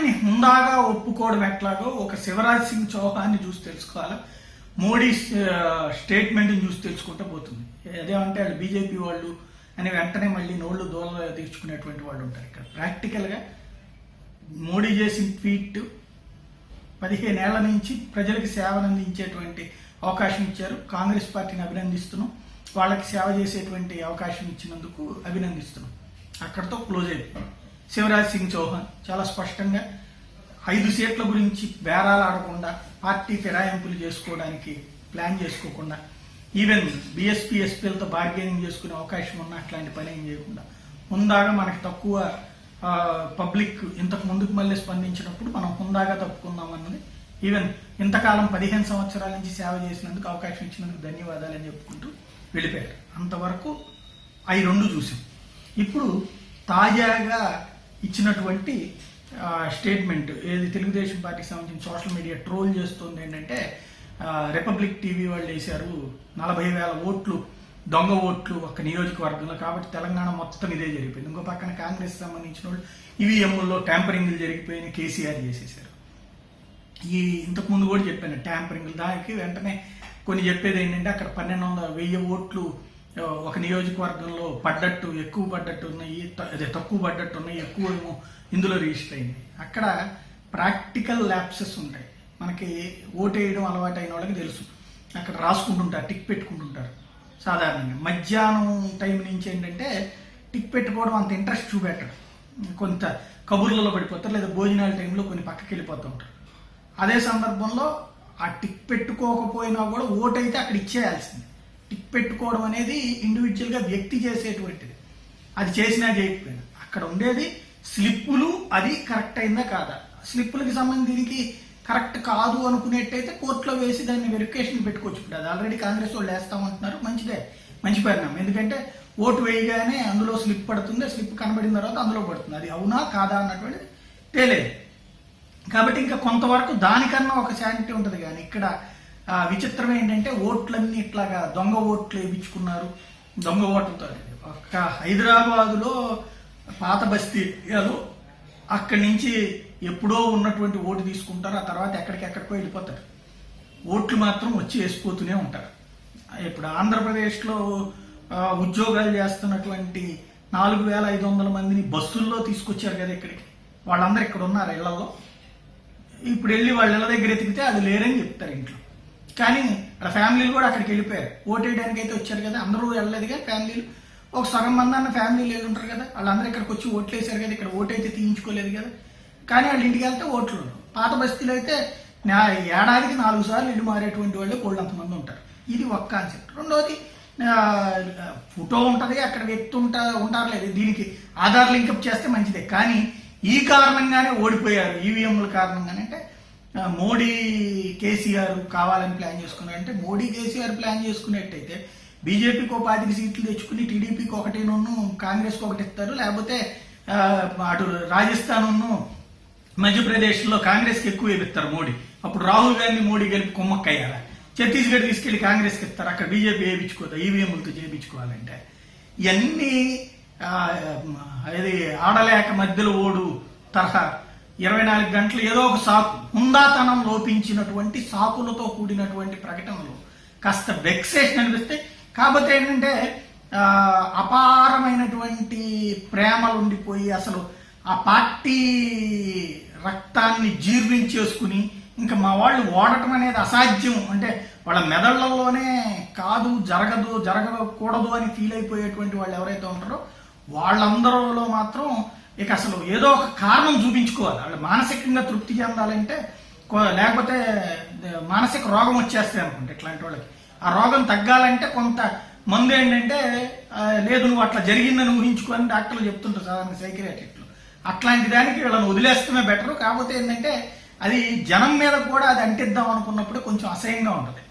ఓటమిని హుందాగా ఒప్పుకోవడం ఎట్లాగో ఒక శివరాజ్ సింగ్ చౌహాన్ని చూసి తెలుసుకోవాలి. మోడీ స్టేట్మెంట్ని చూసి తెలుసుకుంటే పోతుంది. ఏదేమంటే వాళ్ళు బీజేపీ వాళ్ళు అని వెంటనే మళ్ళీ నోళ్ళు దూల తీర్చుకునేటువంటి వాళ్ళు ఉంటారు ఇక్కడ. ప్రాక్టికల్గా మోడీ చేసిన ట్వీట్ పదిహేనేళ్ళ నుంచి ప్రజలకు సేవను అందించేటువంటి అవకాశం ఇచ్చారు. కాంగ్రెస్ పార్టీని అభినందిస్తున్నాం. వాళ్ళకి సేవ చేసేటువంటి అవకాశం ఇచ్చినందుకు అభినందిస్తున్నాం. అక్కడితో క్లోజ్ అయిపోయింది. శివరాజ్ సింగ్ చౌహాన్ చాలా స్పష్టంగా ఐదు సీట్ల గురించి బేరాలు ఆడకుండా పార్టీ ఫిరాయింపులు చేసుకోవడానికి ప్లాన్ చేసుకోకుండా ఈవెన్ బీఎస్పీ ఎస్పీలతో బార్గెనింగ్ చేసుకునే అవకాశం ఉన్న అట్లాంటి పని ఏం చేయకుండా. ముందాగా మనకి తక్కువ పబ్లిక్ ఇంతకు ముందుకు మళ్ళీ స్పందించినప్పుడు మనం హుందాగా తప్పుకుందాం అన్నది. ఈవెన్ ఇంతకాలం పదిహేను సంవత్సరాల నుంచి సేవ చేసినందుకు అవకాశం ఇచ్చినందుకు ధన్యవాదాలు అని చెప్పుకుంటూ వెళ్ళిపోయారు. అంతవరకు అవి రెండు చూసాం. ఇప్పుడు తాజాగా ఇచ్చినటువంటి స్టేట్మెంట్ ఏది తెలుగుదేశం పార్టీకి సంబంధించిన సోషల్ మీడియా ట్రోల్ చేస్తుంది ఏంటంటే రిపబ్లిక్ టీవీ వాళ్ళు వేశారు నలభై వేల ఓట్లు దొంగ ఓట్లు ఒక నియోజకవర్గంలో. కాబట్టి తెలంగాణ మొత్తం ఇదే జరిగిపోయింది. ఇంకో పక్కన కాంగ్రెస్ సంబంధించిన వాళ్ళు ఈవీఎంలో ట్యాంపరింగ్లు జరిగిపోయిన కేసీఆర్ చేసేసారు ఈ ఇంతకు ముందు కూడా చెప్పాను ట్యాంపరింగ్లు దానికి వెంటనే కొన్ని చెప్పేది ఏంటంటే అక్కడ పన్నెండు వందల వెయ్యి ఓట్లు ఒక నియోజకవర్గంలో పడ్డట్టు ఎక్కువ పడ్డట్టు ఉన్నాయి అదే తక్కువ పడ్డట్టు ఉన్నాయి ఎక్కువ ఏమో ఇందులో రిజిస్టర్ అయింది. అక్కడ ప్రాక్టికల్ ల్యాప్సెస్ ఉంటాయి. మనకి ఓటు వేయడం అలవాటు అయిన వాళ్ళకి తెలుసు. అక్కడ రాసుకుంటుంటారు టిక్ పెట్టుకుంటుంటారు. సాధారణంగా. మధ్యాహ్నం టైం నుంచి ఏంటంటే టిక్ పెట్టుకోవడం అంత ఇంట్రెస్ట్ చూపెట్టడం కొంత కబుర్లలో పడిపోతారు లేదా భోజనాల టైంలో కొన్ని పక్కకి వెళ్ళిపోతూ ఉంటారు. అదే సందర్భంలో ఆ టిక్ పెట్టుకోకపోయినా కూడా ఓటు అయితే అక్కడ ఇచ్చేయాల్సింది. టిక్ పెట్టుకోవడం అనేది ఇండివిజువల్గా వ్యక్తి చేసేటువంటిది. అది చేసినా చేయకపోయినా. అక్కడ ఉండేది స్లిప్పులు అది కరెక్ట్ అయిందా కాదా? స్లిప్పులకి సంబంధించి దీనికి కరెక్ట్ కాదు అనుకునేట్టయితే కోర్టులో వేసి దాన్ని వెరిఫికేషన్ పెట్టుకోవచ్చు. ఇప్పుడు అది ఆల్రెడీ కాంగ్రెస్ వాళ్ళు వేస్తామంటున్నారు. మంచిదే. మంచి పరిణామం. ఎందుకంటే ఓటు వేయగానే అందులో స్లిప్ పడుతుంది. స్లిప్ కనబడిన తర్వాత అందులో పడుతుంది. అది అవునా కాదా అన్నటువంటిది తేలేదు కాబట్టి ఇంకా కొంతవరకు దానికన్నా ఒక శానిటీ ఉంటుంది కానీ ఇక్కడ విచిత్రం ఏంటంటే ఓట్లన్నీ ఇట్లాగా దొంగ ఓట్లు వేయించుకున్నారు. దొంగ ఓట్లతో ఒక్క హైదరాబాదులో పాత బస్తీలో అక్కడి నుంచి ఎప్పుడో ఉన్నటువంటి ఓటు తీసుకుంటారు. ఆ తర్వాత ఎక్కడికెక్కడికో వెళ్ళిపోతారు. ఓట్లు మాత్రం వచ్చి వేసిపోతూనే ఉంటారు. ఇప్పుడు ఆంధ్రప్రదేశ్లో ఉద్యోగాలు చేస్తున్నటువంటి నాలుగు వేల ఐదు వందల మందిని బస్సుల్లో తీసుకొచ్చారు కదా ఇక్కడికి. వాళ్ళందరూ ఇక్కడ ఉన్నారు ఇళ్ళలో. ఇప్పుడు వెళ్ళి వాళ్ళ ఇళ్ళ దగ్గర ఎతికితే అది లేరని చెప్తారు ఇంట్లో. కానీ అక్కడ ఫ్యామిలీలు కూడా అక్కడికి వెళ్ళిపోయారు. ఓటేయడానికి అయితే వచ్చారు కదా. అందరూ వెళ్ళలేదుగా ఫ్యామిలీలు ఒక సగం మంది అన్న ఫ్యామిలీలు వెళ్ళి ఉంటారు కదా. వాళ్ళందరూ ఇక్కడికి వచ్చి ఓట్లు వేసారు కదా. ఇక్కడ ఓటు అయితే తీయించుకోలేదు కదా. కానీ వాళ్ళు ఇంటికి వెళ్తే ఓట్లు పాత బస్తీలో అయితే నా ఏడాదికి నాలుగు సార్లు ఇల్లు మారేటువంటి వాళ్ళు కోళ్ళు అంతమంది ఉంటారు. ఇది ఒక కాన్సెప్ట్ రెండవది ఫోటో ఉంటుంది అక్కడ వ్యక్తి ఉంటా ఉంటారు లేదు దీనికి ఆధార్ లింకప్ చేస్తే మంచిదే. కానీ ఈ కారణంగానే ఓడిపోయారు. ఈవీఎంల కారణంగానే. అంటే మోడీ కేసీఆర్ కావాలని ప్లాన్ చేసుకున్నారు అంటే మోడీ కేసీఆర్ ప్లాన్ చేసుకున్నట్టయితే బీజేపీకి ఒక పాతిక సీట్లు తెచ్చుకుని టీడీపీకి ఒకటి నన్ను కాంగ్రెస్కి ఒకటి ఇస్తారు. లేకపోతే అటు రాజస్థాన్ మధ్యప్రదేశ్లో కాంగ్రెస్కి ఎక్కువ వేపిస్తారు మోడీ. అప్పుడు రాహుల్ గాంధీ మోడీ గెలిపి కుమ్మక్కయ్యారా ఛత్తీస్గఢ్ తీసుకెళ్ళి కాంగ్రెస్కి ఇస్తారు. అక్కడ బీజేపీ వేయించుకోదా? ఈవీఎంలతో చేయించుకోవాలంటే. ఇవన్నీ అది ఆడలేక మధ్యలో ఓడు తరహా ఇరవై నాలుగు గంటలు ఏదో ఒక సాకు. హుందాతనం లోపించినటువంటి సాకులతో కూడినటువంటి ప్రకటనలు. కాస్త వెక్సేషన్ అనిపిస్తే కాకపోతే ఏంటంటే అపారమైనటువంటి ప్రేమలు ఉండిపోయి అసలు ఆ పార్టీ రక్తాన్ని జీర్ణించేసుకుని ఇంకా మా వాళ్ళు ఓడటం అనేది అసాధ్యం. అంటే వాళ్ళ మెదళ్ళలోనే కాదు జరగదు జరగకూడదు అని ఫీల్ అయిపోయేటువంటి వాళ్ళు ఎవరైతే ఉంటారో వాళ్ళందరిలో మాత్రం ఇక అసలు ఏదో ఒక కారణం చూపించుకోవాలి. వాళ్ళు మానసికంగా తృప్తి చెందాలంటే లేకపోతే మానసిక రోగం వచ్చేస్తాయి అనుకుంటే ఇట్లాంటి వాళ్ళకి. ఆ రోగం తగ్గాలంటే కొంత మందు ఏంటంటే లేదు నువ్వు అట్లా జరిగిందని ఊహించుకొని డాక్టర్లు చెప్తుంటారు సాధారణ సైకియాట్రిస్టులు. అట్లాంటి దానికి వీళ్ళని వదిలేస్తమే బెటర్. కాకపోతే ఏంటంటే అది జనం మీద కూడా అది అంటిద్దాం అనుకున్నప్పుడు కొంచెం అసహ్యంగా ఉంటుంది.